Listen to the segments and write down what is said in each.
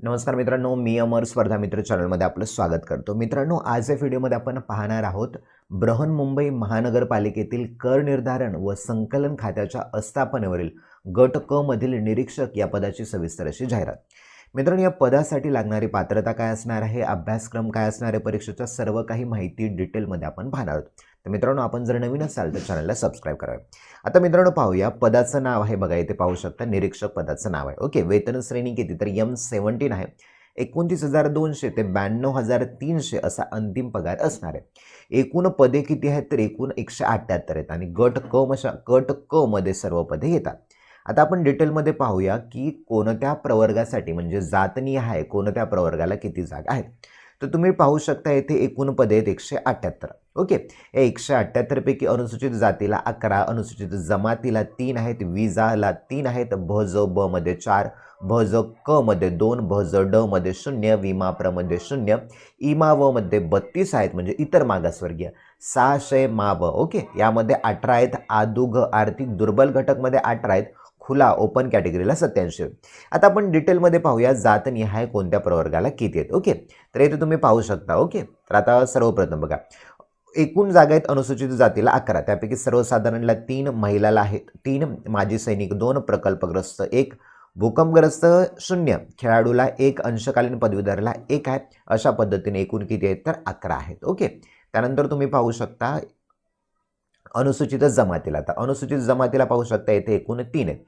नमस्कार मित्रांनो मी अमर स्पर्धा मित्र चॅनलमध्ये आपलं स्वागत करतो. मित्रांनो आज या व्हिडिओमध्ये आपण पाहणार आहोत बृहन्मुंबई महानगरपालिकेतील कर निर्धारण व संकलन खात्याच्या अस्थापनेवरील गट क मधील निरीक्षक या पदाची सविस्तर अशी जाहिरात. मित्रांनो या पदासाठी लागणारी पात्रता काय असणार आहे? अभ्यासक्रम काय असणार आहे? परीक्षेच्या सर्व काही माहिती डिटेलमध्ये आपण पाहणार आहोत. तर मित्रांनो आपण जर नवीन असाल तर चॅनलला सबस्क्राईब करावे. आता मित्रांनो पाहूया पदाचं नाव आहे बघा इथे पाहू शकता निरीक्षक पदाचं नाव आहे. ओके वेतन श्रेणी किती? तर यम सेवन्टीन आहे. एकोणतीस हजार दोनशे ते ब्याण्णव हजार तीनशे असा अंतिम पगार असणार आहे. एकूण पदे किती आहेत? तर एकूण एकशे अठ्ठ्याहत्तर आहेत आणि गट क मशा गट क मध्ये सर्व पदे येतात. आता आपण डिटेलमध्ये पाहूया की कोणत्या प्रवर्गासाठी म्हणजे जातनीय आहे कोणत्या प्रवर्गाला किती जागा आहेत? तर तुम्ही पाहू शकता येथे एकूण पदे आहेत एकशे अठ्ठ्याहत्तर ओके. एकशे अठ्ठ्याहत्तरपैकी अनुसूचित जातीला अकरा अनुसूचित जमातीला तीन आहेत विजाला तीन आहेत भ ज ब मध्ये चार भ ज क मध्ये दोन भ ज ड मध्ये शून्य विमा प्रमध्ये शून्य इमा व मध्ये बत्तीस आहेत म्हणजे इतर मागासवर्गीय. सहाशे मा ओके. यामध्ये अठरा आहेत आदुघ आर्थिक दुर्बल घटकमध्ये अठरा आहेत खुला ओपन कॅटेगरीला सत्याऐंशी. आता आपण डिटेलमध्ये पाहूया जात निहाय कोणत्या प्रवर्गाला किती आहेत ओके. तर इथे तुम्ही पाहू शकता ओके. तर आता सर्वप्रथम बघा. एकूण जागा आहेत अनुसूचित जातीला अकरा. त्यापैकी सर्वसाधारणला तीन महिलाला आहेत. तीन माजी सैनिक दोन प्रकल्पग्रस्त एक भूकंपग्रस्त शून्य. खेळाडूला एक अंशकालीन पदवीधरला एक आहे. अशा पद्धतीने एकूण किती आहेत? तर अकरा आहेत. ओके. त्यानंतर तुम्ही पाहू शकता अनुसूचित जमातीला. तर अनुसूचित जमातीला पाहू शकता येथे एकूण तीन आहेत.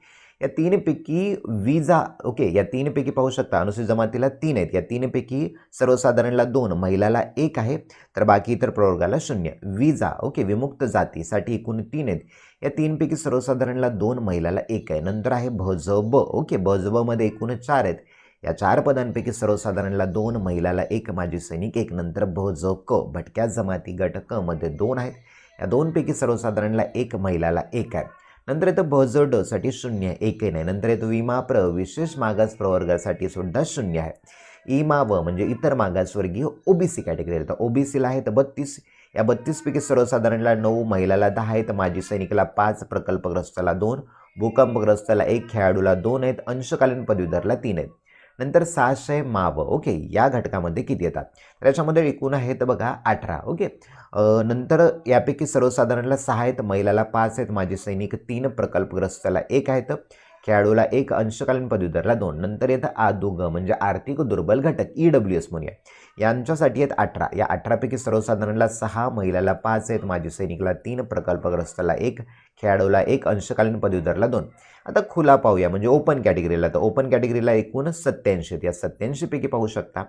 या तीनपैकी विजा ओके या तीनपैकी पाहू शकता अनुसूचित जमातीला तीन आहेत. या तीनपैकी सर्वसाधारणला दोन महिलाला एक आहे. तर बाकी इतर प्रवर्गाला शून्य. विजा ओके विमुक्त जातीसाठी एकूण तीन आहेत. या तीनपैकी सर्वसाधारणला दोन महिलाला एक आहे. नंतर आहे भजब ओके भजबमध्ये एकूण चार आहेत. या चार पदांपैकी सर्वसाधारणला दोन महिलाला एक माजी सैनिक एक. नंतर भज क भटक्या जमाती गट क मध्ये दोन आहेत. या दोनपैकी सर्वसाधारणला एक महिलाला एक आहे. नंतर येतं भज ड साठी शून्य एकही नाही. नंतर येतो विमा प्र विशेष मागास प्रवर्गासाठी सुद्धा शून्य आहे. इमा व म्हणजे इतर मागासवर्गीय ओबीसी कॅटेगरी येतं ओबीसीला तर बत्तीस. या बत्तीसपैकी सर्वसाधारणला नऊ महिलाला दहा आहेत. माजी सैनिकाला पाच प्रकल्पग्रस्ताला दोन भूकंपग्रस्ताला एक खेळाडूला दोन आहेत. अंशकालीन पदवीधरला तीन आहेत. नंतर सहाशे माव ओके या घटकामध्ये किती येतात? तर याच्यामध्ये एकूण आहेत बघा अठरा ओके. नंतर यापैकी सर्वसाधारणला सहा आहेत महिलाला पाच आहेत माजी सैनिक तीन प्रकल्पग्रस्ताला एक आहेत खेळाडूला एक अंशकालीन पदवीधरला दोन. नंतर येतं आदुग म्हणजे आर्थिक दुर्बल घटक ई डब्ल्यू एस म्हणूया. यांच्यासाठी आहेत अठरा. या अठरापैकी सर्वसाधारणला सहा महिलाला पाच आहेत. माजी सैनिकला तीन प्रकल्पग्रस्ताला एक खेळाडूला एक अंशकालीन पदवीधरला दोन. आता खुला पाहूया म्हणजे ओपन कॅटेगरीला तर ओपन कॅटेगरीला एकूण सत्याऐंशी आहेत. या सत्याऐंशीपैकी पाहू शकता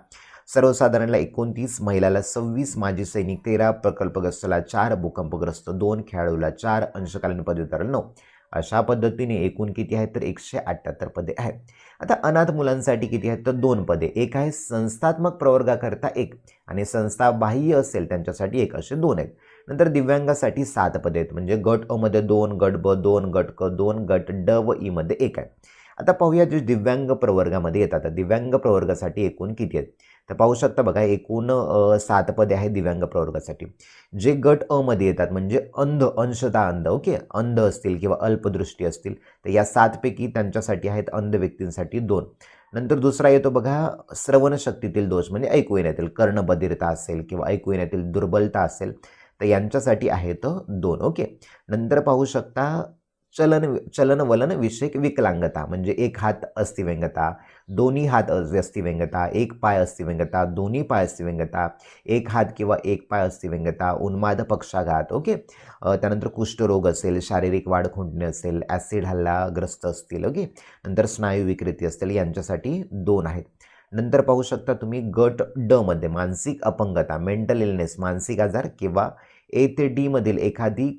सर्वसाधारणला एकोणतीस महिलाला सव्वीस माजी सैनिक तेरा प्रकल्पग्रस्ताला चार भूकंपग्रस्त दोन खेळाडूला चार अंशकालीन पदवीधरला नऊ. अशा पद्धतीने एकूण किती आहेत तर एकशे अठ्ठ्याहत्तर पदे आहेत. आता अनाथ मुलांसाठी किती आहेत तर दोन पदे. एक आहे संस्थात्मक प्रवर्गाकरता एक आणि संस्था बाह्य असेल त्यांच्यासाठी एक असे दोन आहेत. नंतर दिव्यांगासाठी सात पदे आहेत. म्हणजे गट अमध्ये दोन गट ब दोन गट क दोन गट ड व ई मध्ये एक आहे. आता पाहूया जे दिव्यांग प्रवर्गामध्ये येतात. दिव्यांग प्रवर्गासाठी एकूण किती आहेत? तर पाहू शकता बघा एकूण सात पदे आहेत दिव्यांग प्रवर्गासाठी. जे गट अ मध्ये येतात म्हणजे अंध अंशता अंध ओके? अंध असतील किंवा अल्पदृष्टी असतील तर या सातपैकी त्यांच्यासाठी आहेत अंध व्यक्तींसाठी दोन. नंतर दुसरा येतो बघा श्रवणशक्तीतील दोष म्हणजे ऐकू येण्यातील कर्णबधिरता असेल किंवा ऐकू येण्यातील दुर्बलता असेल तर यांच्यासाठी आहेत दोन ओके? नंतर पाहू शकता चलन चलनवलन विषयक विकलांगता म्हणजे एक हात अस्थिव्यंगता दोन्ही हात अस्थिव्यंगता एक पाय अस्थिव्यंगता दोन्ही पाय अस्थिव्यंगता एक हात किंवा एक पाय अस्थिव्यंगता उन्माद पक्षाघात ओके? त्यानंतर कुष्ठरोग असेल शारीरिक वाढ खुंटणे असेल ॲसिड हल्लाग्रस्त असतील ओके? नंतर स्नायू विकृती असतील यांच्यासाठी दोन आहेत. नंतर पाहू शकता तुम्ही गट ड मध्ये मानसिक अपंगता मेंटल इलनेस मानसिक आजार किंवा ए ते डीमधील एखादी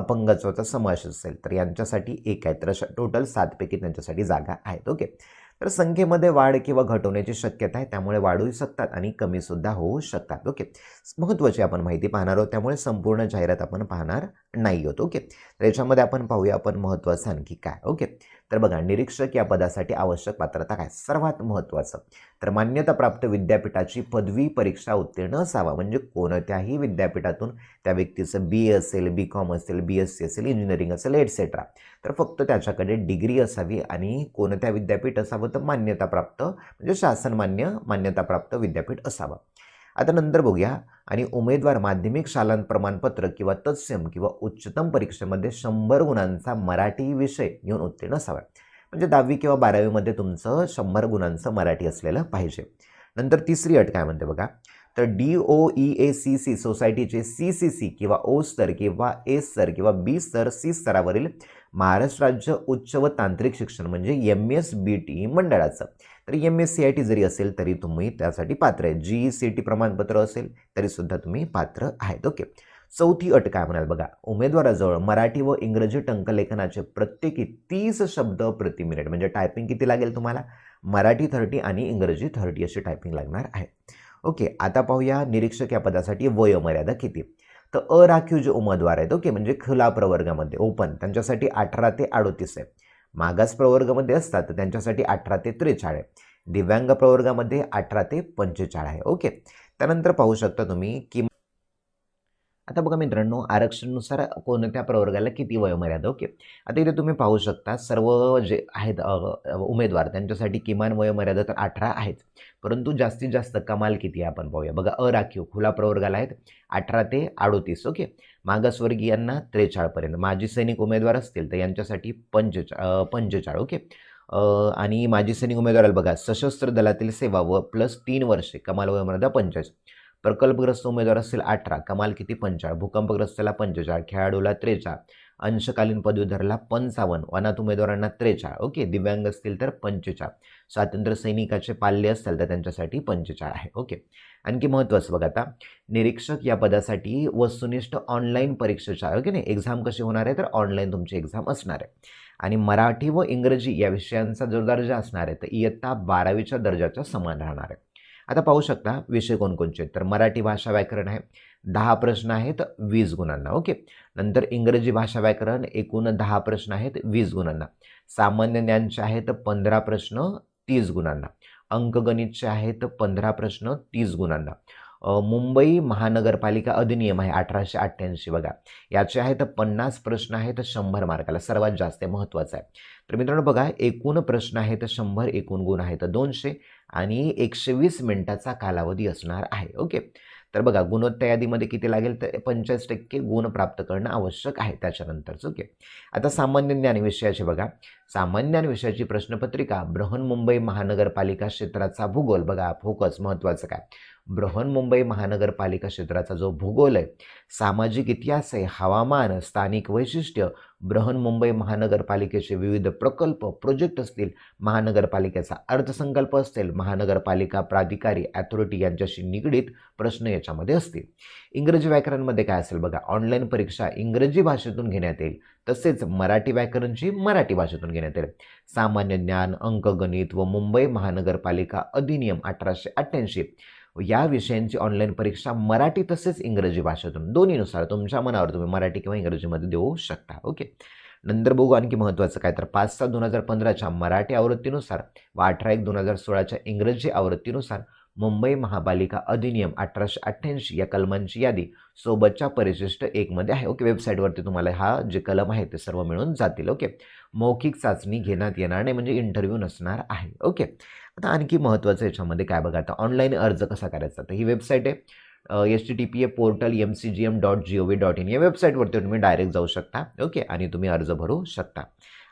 अपंगत्वाचा समावेश असेल तर यांच्यासाठी एक आहे. तर अशा टोटल सातपैकी त्यांच्यासाठी जागा आहेत. ओके तर संख्येमध्ये वाढ किंवा घट होण्याची शक्यता आहे. त्यामुळे वाढूही शकतात आणि कमीसुद्धा होऊ शकतात. ओके महत्त्वाची आपण माहिती पाहणार आहोत. त्यामुळे संपूर्ण जाहिरात आपण पाहणार नाही आहोत. ओके तर याच्यामध्ये आपण पाहूया आपण महत्त्वाचं आणखी काय. ओके तर बघा निरीक्षक या पदासाठी आवश्यक पात्रता काय? सर्वात महत्त्वाचं. तर मान्यताप्राप्त विद्यापीठाची पदवी परीक्षा उत्तीर्ण असावा. म्हणजे कोणत्याही विद्यापीठातून त्या व्यक्तीचं बी ए असेल बी कॉम असेल बी एस सी असेल इंजिनिअरिंग असेल एटसेट्रा तर फक्त त्याच्याकडे डिग्री असावी आणि कोणत्या विद्यापीठ असावं तर मान्यताप्राप्त म्हणजे शासनमान्य मान्यताप्राप्त विद्यापीठ असावं. आता नंतर बघूया. आणि उमेदवार माध्यमिक शालांत प्रमाणपत्र किंवा तत्सम किंवा उच्चतम परीक्षेमध्ये शंभर गुणांचा मराठी विषय घेऊन उत्तीर्ण असावा. म्हणजे दहावी किंवा बारावीमध्ये तुमचं शंभर गुणांचं मराठी असलेलं पाहिजे. नंतर तिसरी अट काय म्हणते बघा? तर D O E A C C सोसायटीचे सी सी सी किंवा ओ स्तर किंवा ए स्तर किंवा बी स्तर सी स्तरावरील महाराष्ट्र राज्य उच्च व तांत्रिक शिक्षण म्हणजे एम एस बी टी मंडळाचं. तर M S C I T जरी असेल तरी तुम्ही त्यासाठी पात्र आहे. जी ई सी टी प्रमाणपत्र असेल तरीसुद्धा तुम्ही पात्र आहेत. ओके. चौथी अट काय म्हणाल बघा. उमेदवाराजवळ मराठी व इंग्रजी टंकलेखनाचे प्रत्येकी तीस शब्द प्रति मिनिट. म्हणजे टायपिंग किती लागेल तुम्हाला? मराठी थर्टी आणि इंग्रजी थर्टी अशी टायपिंग लागणार आहे. ओके. आता पाहूया निरीक्षक या पदासाठी वयोमर्यादा किती? तर अराखीव जे उमेदवार आहेत ओके म्हणजे खुला प्रवर्गामध्ये ओपन त्यांच्यासाठी अठरा ते अडोतीस आहे. मागास प्रवर्गामध्ये असतात तर त्यांच्यासाठी अठरा ते त्रेचाळीस आहे. दिव्यांग प्रवर्गामध्ये अठरा ते पंचेचाळीस आहे ओके. त्यानंतर पाहू शकता तुम्ही की आता बघा मित्रांनो आरक्षणानुसार कोणत्या प्रवर्गाला किती वयोमर्यादा? ओके. आता इथे तुम्ही पाहू शकता सर्व जे आहेत उमेदवार त्यांच्यासाठी किमान वयोमर्यादा तर अठरा आहेत. परंतु जास्तीत जास्त कमाल किती आहे आपण पाहूया. बघा अराखीव खुला प्रवर्गाला आहेत अठरा ते अडोतीस ओके. मागासवर्गीयांना त्रेचाळपर्यंत माजी सैनिक उमेदवार असतील तर यांच्यासाठी पंचेचा पंचेचाळ ओके. आणि माजी सैनिक उमेदवाराला बघा सशस्त्र दलातील सेवा व प्लस तीन वर्षे कमाल वयोमर्यादा पंचाळीस प्रकल्पग्रस्त उमेदवार असतील अठरा कमाल किती? पंचाळ. भूकंपग्रस्ताला पंचेचाळ खेळाडूला त्रेचाळ. अंशकालीन पदवीधरला पंचावन्न. अनाथ उमेदवारांना त्रेचाळ. ओके दिव्यांग असतील तर पंचेचाळ. स्वातंत्र्य सैनिकाचे पाल्य असतील तर त्यांच्यासाठी पंचेचाळ आहे. ओके. आणखी महत्त्वाचं बघा आता. निरीक्षक या पदासाठी वस्तुनिष्ठ ऑनलाईन परीक्षेच्या ओके नाही? एक्झाम कशी होणार आहे? तर ऑनलाईन तुमची एक्झाम असणार आहे. आणि मराठी व इंग्रजी या विषयांचा जो दर्जा असणार आहे तर इयत्ता बारावीच्या दर्जाच्या समान राहणार आहे. आता पाहू शकता विषय कोणकोणचे आहेत. तर मराठी भाषा व्याकरण आहे. दहा प्रश्न आहेत वीस गुणांना. ओके? नंतर इंग्रजी भाषा व्याकरण एकूण दहा प्रश्न आहेत वीस गुणांना. सामान्य ज्ञानचे आहेत पंधरा प्रश्न तीस गुणांना. अंकगणितचे आहेत पंधरा प्रश्न तीस गुणांना. मुंबई महानगरपालिका अधिनियम आहे अठराशे अठ्ठ्याऐंशी बघा. याचे आहेत पन्नास प्रश्न आहेत शंभर मार्काला. सर्वात जास्त महत्त्वाचं आहे. तर मित्रांनो बघा एकूण प्रश्न आहेत शंभर एकूण गुण आहेत. दोनशे आणि एकशे वीस मिनटाचा कालावधी असणार आहे. ओके? तर बघा गुणवत्ता यादीमध्ये किती लागेल? तर पंचेचाळीस टक्के गुण प्राप्त करणं आवश्यक आहे त्याच्यानंतरच. ओके? आता सामान्य ज्ञान विषयाचे बघा. सामान्य ज्ञान विषयाची प्रश्नपत्रिका बृहन्मुंबई महानगरपालिका क्षेत्राचा भूगोल. बघा फोकस महत्त्वाचं काय? बृहन्मुंबई महानगरपालिका क्षेत्राचा जो भूगोल आहे सामाजिक इतिहास आहे हवामान स्थानिक वैशिष्ट्य बृहन्मुंबई महानगरपालिकेचे विविध प्रकल्प प्रोजेक्ट असतील महानगरपालिकेचा अर्थसंकल्प असेल महानगरपालिका प्राधिकारी अथॉरिटी यांच्याशी निगडीत प्रश्न याच्यामध्ये असतील. इंग्रजी व्याकरणमध्ये काय असेल बघा ऑनलाईन परीक्षा इंग्रजी भाषेतून घेण्यात येईल तसेच मराठी व्याकरणची मराठी भाषेतून घेण्यात येईल. सामान्य ज्ञान अंकगणित व मुंबई महानगरपालिका अधिनियम अठराशे अठ्ठ्याऐंशी या विषयांची ऑनलाईन परीक्षा मराठी तसेच इंग्रजी भाषेतून दोन्हीनुसार तुमच्या मनावर तुम्ही मराठी किंवा इंग्रजीमध्ये देऊ शकता. ओके नंतर बघू आणखी महत्त्वाचं काय तर पाच सात दोन हजार पंधराच्या मराठी आवृत्तीनुसार व अठरा एक दोन हजार सोळाच्या इंग्रजी आवृत्तीनुसार मुंबई महापालिका अधिनियम अठराशे अठ्ठ्याऐंशी या कलमांची यादी सोबतच्या परिशिष्ट एकमध्ये आहे. ओके वेबसाईटवरती तुम्हाला हा जे कलम आहे ते सर्व मिळून जातील. ओके मौखिक चाचणी घेण्यात येणार नाही म्हणजे इंटरव्ह्यू नसणार आहे. ओके आता आणखी महत्त्वाचं याच्यामध्ये काय बघा आता ऑनलाईन अर्ज कसा करायचा? तर ही वेबसाईट आहे. H T T P A portal M C G M dot G O V dot in या वेबसाईटवरती तुम्ही डायरेक्ट जाऊ शकता. ओके आणि तुम्ही अर्ज भरू शकता.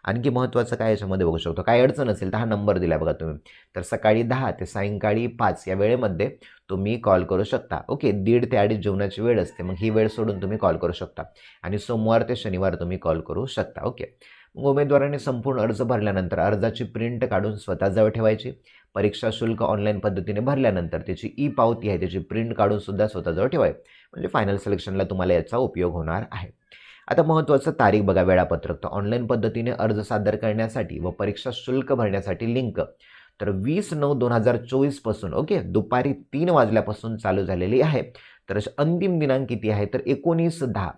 आणखी महत्त्वाचं काय याच्यामध्ये बघू शकतो? काय अडचण असेल तर हा नंबर दिला बघा तुम्ही. तर सकाळी दहा ते सायंकाळी पाच या वेळेमध्ये तुम्ही कॉल करू शकता. ओके दीड ते अडीच जेवणाची वेळ असते. मग ही वेळ सोडून तुम्ही कॉल करू शकता. आणि सोमवार ते शनिवार तुम्ही कॉल करू शकता. ओके. मग संपूर्ण अर्ज भरल्यानंतर अर्जाची प्रिंट काढून स्वतःजवळ ठेवायची. परीक्षा शुल्क ऑनलाईन पद्धतीने भरल्यानंतर त्याची ई पावती आहे. त्याची प्रिंट काढून सुद्धा स्वतःजवळ ठेवाय म्हणजे फायनल सिलेक्शनला तुम्हाला याचा उपयोग होणार आहे. आता महत्त्वाचं तारीख बघा वेळापत्रक. तर ऑनलाईन पद्धतीने अर्ज सादर करण्यासाठी व परीक्षा शुल्क भरण्यासाठी लिंक तर वीस नऊ दोन हजार चोवीसपासून ओके दुपारी तीन वाजल्यापासून चालू झालेली आहे. तर अंतिम दिनांक किती आहे? तर एकोणीस दहा.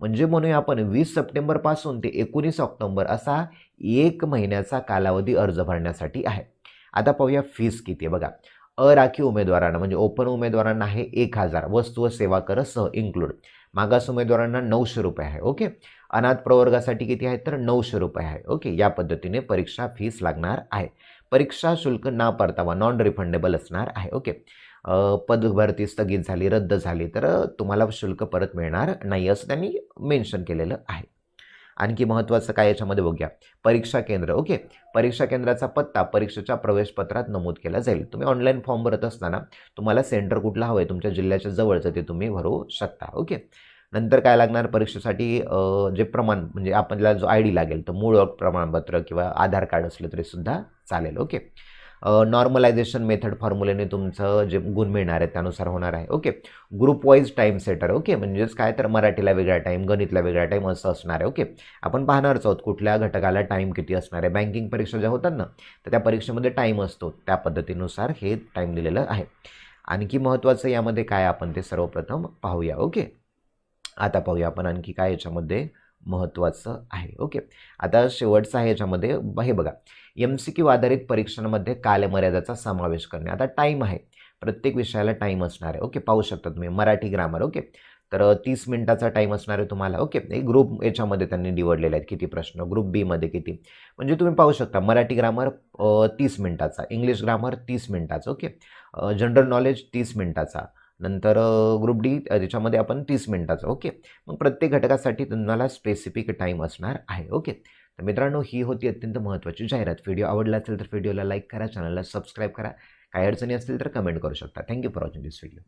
म्हणजे म्हणूया आपण वीस सप्टेंबरपासून ते एकोणीस ऑक्टोंबर असा एक महिन्याचा कालावधी अर्ज भरण्यासाठी आहे. आता पाहूया फीस किती आहे बघा. अराखीव उमेदवारांना म्हणजे ओपन उमेदवारांना आहे एक हजार. वस्तू व सेवा कर सह इन्क्लूड मागास उमेदवारांना नऊशे रुपये आहे ओके अनाथ प्रवर्गासाठी किती आहे तर नऊशे रुपये आहे ओके या पद्धतीने परीक्षा फीस लागणार आहे. परीक्षा शुल्क ना परतावा नॉन रिफंडेबल असणार आहे ओके पदभरती स्थगित झाली रद्द झाली तर तुम्हाला शुल्क परत मिळणार नाही असं त्यांनी मेन्शन केलेलं आहे. आणखी महत्त्वाचं काय याच्यामध्ये बघूया. परीक्षा केंद्र ओके. परीक्षा केंद्राचा पत्ता परीक्षेच्या प्रवेशपत्रात नमूद केला जाईल. तुम्ही ऑनलाईन फॉर्म भरत असताना तुम्हाला सेंटर कुठलं हवं आहे तुमच्या जिल्ह्याच्या जवळचं ते तुम्ही भरू शकता ओके. नंतर काय लागणार परीक्षेसाठी जे प्रमाण म्हणजे आपल्याला जो आय डी लागेल तर मूळ प्रमाणपत्र किंवा आधार कार्ड असलं तरी सुद्धा चालेल ओके. नॉर्मलायझेशन मेथड फॉर्म्युलेने तुमचं जे गुण मिळणार आहे त्यानुसार होणार आहे. Okay group wise time setter okay म्हणजेच काय तर मराठीला वेगळा टाईम गणितला वेगळा टाईम असं असणार आहे ओके आपण पाहणारच आहोत कुठल्या घटकाला टाईम किती असणार आहे. बँकिंग परीक्षा ज्या होतात ना तर त्या परीक्षेमध्ये टाईम असतो. त्या पद्धतीनुसार हे टाईम दिलेलं आहे. आणखी महत्त्वाचं यामध्ये काय आपण ते सर्वप्रथम पाहूया ओके आता पाहूया आपण आणखी काय याच्यामध्ये महत्त्वाचं आहे. ओके. आता शेवटचं आहे याच्यामध्ये हे बघा. एम सी क्यू आधारित परीक्षांमध्ये कालमर्यादाचा समावेश करणे. आता टाईम आहे. प्रत्येक विषयाला टाईम असणार आहे. ओके पाहू शकता तुम्ही. Marathi grammar okay. तर तीस मिनिटाचा टाईम असणार आहे तुम्हाला. ओके. एक ग्रुप याच्यामध्ये त्यांनी निवडलेले आहेत. किती प्रश्न? ग्रुप बीमध्ये किती? म्हणजे तुम्ही पाहू शकता. मराठी ग्रामर तीस मिनिटाचा. इंग्लिश ग्रामर तीस मिनिटाचा. ओके. जनरल नॉलेज तीस मिनिटाचा. नंतर ग्रुप डी त्याच्यामध्ये आपण तीस मिनटाचं ओके? मग प्रत्येक घटकासाठी तुम्हाला स्पेसिफिक टाईम असणार आहे ओके? तर मित्रांनो ही होती अत्यंत महत्त्वाची जाहिरात. व्हिडिओ आवडला असेल तर व्हिडिओला लाईक करा चॅनलला सबस्क्राईब करा. काही अडचणी असतील तर कमेंट करू शकता. Thank you for watching this video.